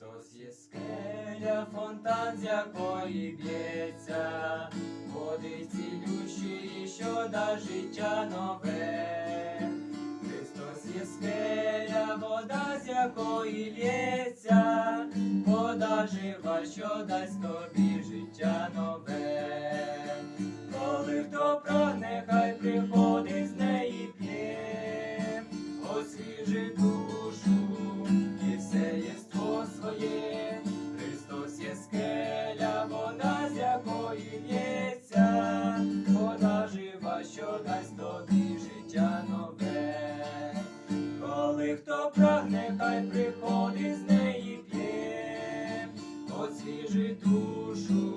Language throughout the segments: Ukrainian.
Христос є скеля, фонтан, з якої б'ється, води цілющі, що да життя нове. Христос є скеля, вода, з якої лється, вода жива, що дасть тобі життя нове. Коли хто прагне, хай приходить з неї п'є, освіжи душу приходить з неї п'є, освіжи душу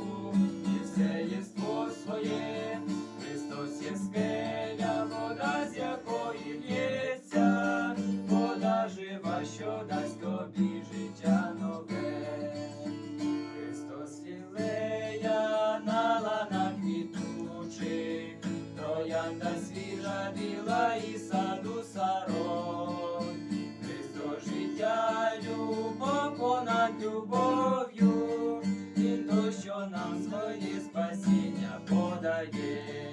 і все єство своє. Христос є скеля, вода, з якої лється, вода жива, що дасть тобі життя нове. Христос лілея на ланах квітучих, троянда свіжа біла і саду сарон. Любов'ю, і то, що нам своє спасіння подає.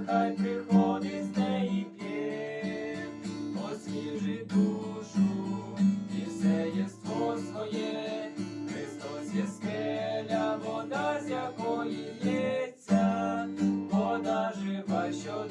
Прагне, хай приходить з неї п'є, освіжи душу і все єство своє. Христос є скеля, вода, з якої лється, вода жива, що